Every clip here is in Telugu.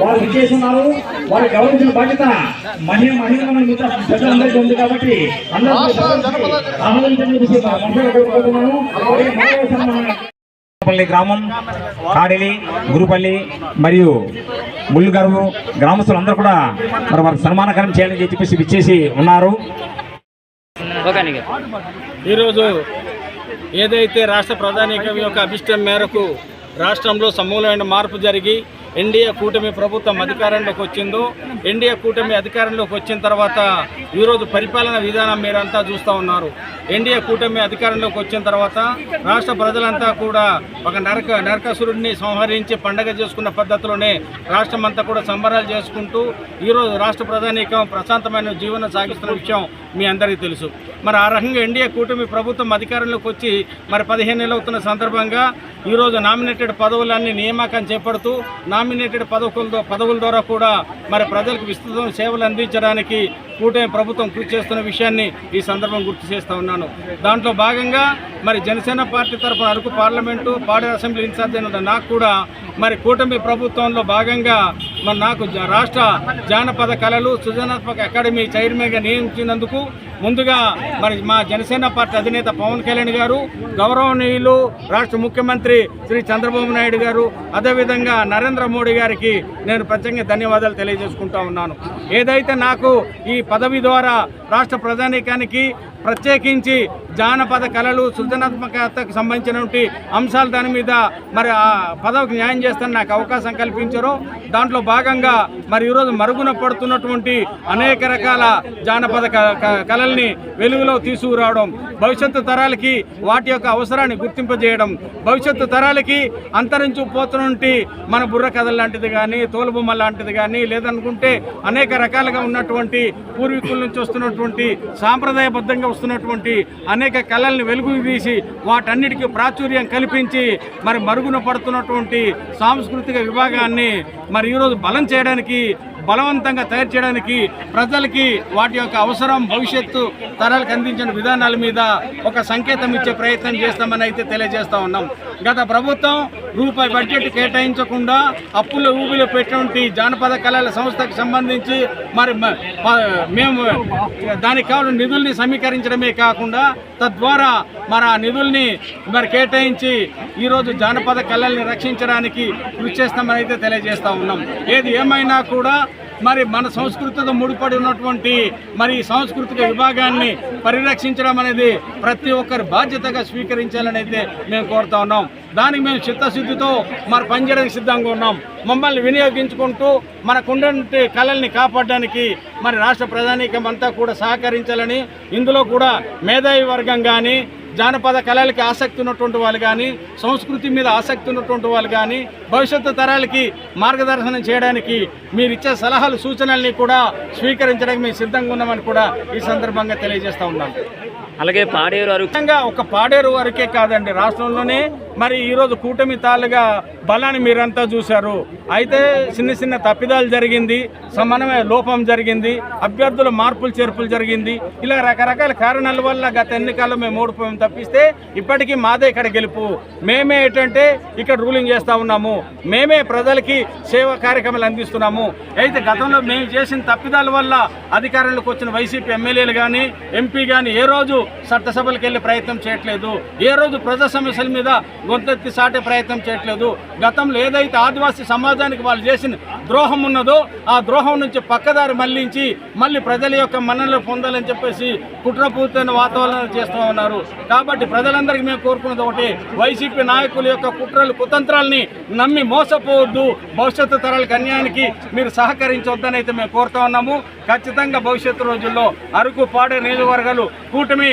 వారు విచ్చేస్తున్నారు వారు గౌరవించిన బాధ్యత. మహిళ మహిళ మిగతా ప్రజలందరికీ ఉంది కాబట్టి పల్లి గ్రామం కాడిలి గురుపల్లి మరియు ముల్లుగరువు గ్రామస్తులందరూ కూడా మరి వారికి సన్మానకరం చేయాలని చెప్పేసి విచ్చేసి ఉన్నారు. ఈరోజు ఏదైతే రాష్ట్ర ప్రధానికం యొక్క అభిష్టం మేరకు రాష్ట్రంలో సమూలమైన మార్పు జరిగి ఎన్డీఏ కూటమి ప్రభుత్వం అధికారంలోకి వచ్చిందో ఎన్డీఏ కూటమి అధికారంలోకి వచ్చిన తర్వాత ఈరోజు పరిపాలన విధానం మీరంతా చూస్తూ ఉన్నారు. ఎన్డీఏ కూటమి అధికారంలోకి వచ్చిన తర్వాత రాష్ట్ర ప్రజలంతా కూడా ఒక నరక నరకాసురుడిని సంహరించి పండగ చేసుకున్న పద్ధతిలోనే రాష్ట్రం అంతా కూడా సంబరాలు చేసుకుంటూ ఈరోజు రాష్ట్ర ప్రధానికం ప్రశాంతమైన జీవనం సాగిస్తున్న విషయం మీ అందరికీ తెలుసు. మరి ఆ రకంగా ఎన్డీఏ కూటమి ప్రభుత్వం అధికారంలోకి వచ్చి మరి పదిహేను నెలలు అవుతున్న సందర్భంగా ఈరోజు నామినేటెడ్ పదవులన్నీ నియామకం చేపడుతూ నామినేటెడ్ పదవుల పదవుల ద్వారా కూడా మరి ప్రజలకు విస్తృతం సేవలు అందించడానికి కూటమి ప్రభుత్వం కృషి చేస్తున్న విషయాన్ని ఈ సందర్భం గుర్తు చేస్తూ ఉన్నాను. దాంట్లో భాగంగా మరి జనసేన పార్టీ తరఫున Araku parliament Paderu assembly incharge అయిన నాకు కూడా మరి కూటమి ప్రభుత్వంలో భాగంగా మరి నాకు రాష్ట్ర జానపద కళలు సృజనాత్మక అకాడమీ చైర్మన్గా నియమించినందుకు ముందుగా మరి మా జనసేన పార్టీ అధినేత పవన్ కళ్యాణ్ గారు గౌరవనీయులు రాష్ట్ర ముఖ్యమంత్రి శ్రీ చంద్రబాబు నాయుడు గారు అదేవిధంగా నరేంద్ర మోడీ గారికి నేను ప్రత్యేకంగా ధన్యవాదాలు తెలియజేసుకుంటా ఉన్నాను. ఏదైతే నాకు ఈ పదవి ద్వారా రాష్ట్ర ప్రధానికానికి ప్రత్యేకించి జానపద కళలు సృజనాత్మకతకు సంబంధించినటువంటి అంశాలు దాని మీద మరి ఆ పదవికి న్యాయం చేస్తాను నాకు అవకాశం కల్పించారు. దాంట్లో భాగంగా మరి ఈరోజు మరుగున పడుతున్నటువంటి అనేక రకాల జానపద క- క- కళల్ని వెలుగులో తీసుకురావడం భవిష్యత్తు తరాలకి వాటి యొక్క అవసరాన్ని గుర్తింపజేయడం భవిష్యత్తు తరాలకి అంతరించిపోతున్నటువంటి మన బుర్ర కథలు లాంటిది కానీ తోలుబొమ్మ లాంటిది కానీ లేదనుకుంటే అనేక రకాలుగా ఉన్నటువంటి పూర్వీకుల నుంచి వస్తున్నటువంటి సాంప్రదాయబద్ధంగా వస్తున్నటువంటి అనేక కళల్ని వెలుగు తీసి వాటన్నిటికీ ప్రాచుర్యం కల్పించి మరి మరుగున పడుతున్నటువంటి సాంస్కృతిక విభాగాన్ని మరి ఈరోజు బలం చేయడానికి బలవంతంగా తయారు చేయడానికి ప్రజలకి వాటి యొక్క అవసరం భవిష్యత్తు తరాలకు అందించిన విధానాల మీద ఒక సంకేతం ఇచ్చే ప్రయత్నం చేస్తామని అయితే తెలియజేస్తూ ఉన్నాం. గత ప్రభుత్వం రూపాయి బడ్జెట్ కేటాయించకుండా అప్పుల ఊబిలో పెట్టినటువంటి జానపద కళల సంస్థకు సంబంధించి మరి మేము దానికి కావాలని నిధుల్ని సమీకరించడమే కాకుండా తద్వారా మరి ఆ నిధుల్ని మరి కేటాయించి ఈరోజు జానపద కళల్ని రక్షించడానికి కృషి చేస్తామని అయితే తెలియజేస్తా ఉన్నాం. ఏది ఏమైనా కూడా మరి మన సంస్కృతితో ముడిపడి ఉన్నటువంటి మరి ఈ సాంస్కృతిక విభాగాన్ని పరిరక్షించడం అనేది ప్రతి ఒక్కరి బాధ్యతగా స్వీకరించాలని అయితే మేము కోరుతా ఉన్నాం. దానికి మేము చిత్తశుద్ధితో మరి పనిచేయడానికి సిద్ధంగా ఉన్నాం. మమ్మల్ని వినియోగించుకుంటూ మనకుండే కళల్ని కాపాడడానికి మరి రాష్ట్ర ప్రధానికమంతా కూడా సహకరించాలని ఇందులో కూడా మేధావి వర్గం కానీ జానపద కళలకి ఆసక్తి ఉన్నటువంటి వాళ్ళు కానీ సంస్కృతి మీద ఆసక్తి ఉన్నటువంటి వాళ్ళు కానీ భవిష్యత్తు తరాలకి మార్గదర్శనం చేయడానికి మీరు ఇచ్చే సలహాలు సూచనల్ని కూడా స్వీకరించడానికి మేము సిద్ధంగా ఉన్నామని కూడా ఈ సందర్భంగా తెలియజేస్తా ఉన్నాను అలాగే పాడేరు ముఖ్యంగా ఒక పాడేరు వరకే కాదండి రాష్ట్రంలోనే మరి ఈరోజు కూటమి తాలుగా బలాన్ని మీరంతా చూశారు. అయితే చిన్న చిన్న తప్పిదాలు జరిగింది సమన్వయ లోపం జరిగింది అభ్యర్థుల మార్పులు చేర్పులు జరిగింది. ఇలా రకరకాల కారణాల వల్ల గత ఎన్నికల్లో మేము ఓడిపోయాం తప్పిస్తే ఇప్పటికీ మాదే ఇక్కడ గెలుపు. మేమే ఏంటంటే ఇక్కడ రూలింగ్ చేస్తూ ఉన్నాము. మేమే ప్రజలకి సేవా కార్యక్రమాలు అందిస్తున్నాము. అయితే గతంలో మేము చేసిన తప్పిదాల వల్ల అధికారంలోకి వచ్చిన వైసీపీ ఎమ్మెల్యేలు కానీ ఎంపీ కానీ ఏ రోజు చట్టసభలకు వెళ్ళే ప్రయత్నం చేయట్లేదు. ఏ రోజు ప్రజా సమస్యల మీద గొంతెత్తి సాటే ప్రయత్నం చేయట్లేదు. గతంలో ఏదైతే ఆదివాసీ సమాజానికి వాళ్ళు చేసిన ద్రోహం ఉన్నదో ఆ ద్రోహం నుంచి పక్కదారి మళ్ళించి మళ్ళీ ప్రజల యొక్క మన్ననలు పొందాలని చెప్పేసి కుట్రపూర్తైన వాతావరణం చేస్తూ ఉన్నారు. కాబట్టి ప్రజలందరికీ మేము కోరుకున్నది ఒకటి వైసీపీ నాయకుల యొక్క కుట్రలు కుతంత్రాలని నమ్మి మోసపోవద్దు. భవిష్యత్తు తరాలకు అన్యాయానికి మీరు సహకరించవద్దని అయితే మేము కోరుతా ఉన్నాము. ఖచ్చితంగా భవిష్యత్తు రోజుల్లో అరకు పాడే నియోజకవర్గాలు కూటమి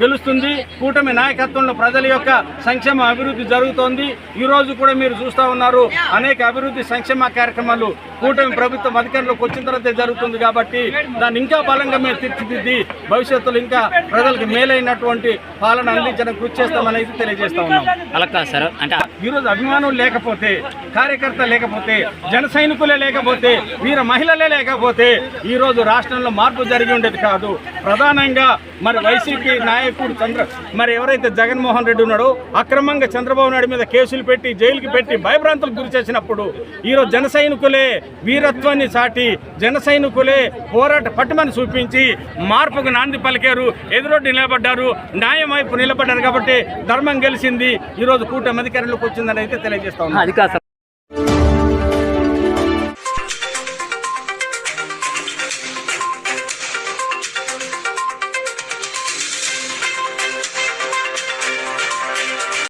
గెలుస్తుంది. కూటమి నాయకత్వంలో ప్రజల యొక్క సంక్షేమ అభివృద్ధి జరుగుతోంది. ఈ రోజు కూడా మీరు చూస్తూ ఉన్నారు అనేక అభివృద్ధి సంక్షేమ కార్యక్రమాలు కూటమి ప్రభుత్వం అధికారంలోకి వచ్చిన తర్వాత జరుగుతుంది కాబట్టి దాన్ని ఇంకా బలంగా మేము తీర్చిదిద్ది భవిష్యత్తులో ఇంకా ప్రజలకు మేలైనటువంటి పాలన అందించడానికి కృషి చేస్తామని అయితే తెలియజేస్తా ఉన్నాం. అలా సార్ అంటే ఈరోజు అభిమానులు లేకపోతే కార్యకర్త లేకపోతే జన సైనికులే లేకపోతే వీర మహిళలే లేకపోతే ఈరోజు రాష్ట్రంలో మార్పు జరిగి ఉండేది కాదు. ప్రధానంగా మరి వైసీపీ నాయ నాయకుడు చంద్ర. మరి ఎవరైతే జగన్మోహన్ రెడ్డి ఉన్నాడో అక్రమంగా చంద్రబాబు నాయుడు మీద కేసులు పెట్టి జైలుకి పెట్టి భయభ్రాంతులకు గురి చేసినప్పుడు ఈరోజు జన సైనికులే వీరత్వాన్ని చాటి జన సైనికులే పోరాట పట్టుమని చూపించి మార్పుకు నాంది పలికారు ఎదురొడ్డి నిలబడ్డారు న్యాయం వైపు నిలబడ్డారు కాబట్టి ధర్మం గెలిచింది. ఈరోజు కూటమి అధికారంలోకి వచ్చిందని అయితే తెలియజేస్తా ఉన్నాను